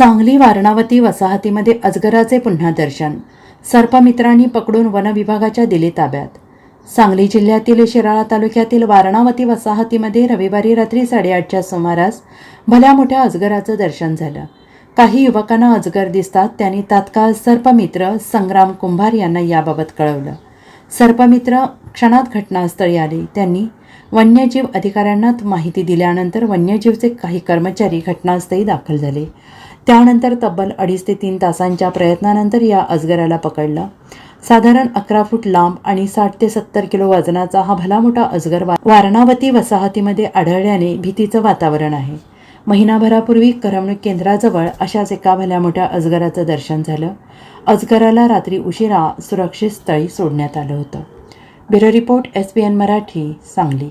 सांगली वारणावती वसाहतीमध्ये अजगराचे पुन्हा दर्शन. सर्पमित्रांनी पकडून वनविभागाच्या दिले ताब्यात. सांगली जिल्ह्यातील शिराळा तालुक्यातील वारणावती वसाहतीमध्ये रविवारी रात्री साडेआठच्या सुमारास भल्या मोठ्या अजगराचं दर्शन झालं. काही युवकांना अजगर दिसतात त्यांनी तात्काळ सर्पमित्र संग्राम कुंभार यांना याबाबत कळवलं. सर्पमित्र क्षणात घटनास्थळी आले. त्यांनी वन्यजीव अधिकाऱ्यांना माहिती दिल्यानंतर वन्यजीवचे काही कर्मचारी घटनास्थळी दाखल झाले. त्यानंतर तब्बल अडीच ते तीन तासांच्या प्रयत्नानंतर या अजगराला पकडलं. साधारण अकरा फूट लांब आणि साठ ते सत्तर किलो वजनाचा हा भला मोठा अजगर वारणावती वसाहतीमध्ये आढळल्याने भीतीचं वातावरण आहे. महिनाभरापूर्वी करमणूक केंद्राजवळ अशाच एका भल्या मोठ्या अजगराचं दर्शन झालं. अजगराला रात्री उशिरा सुरक्षित स्थळी सोडण्यात आलं होतं. Bureau report S P N Marathi Sangli.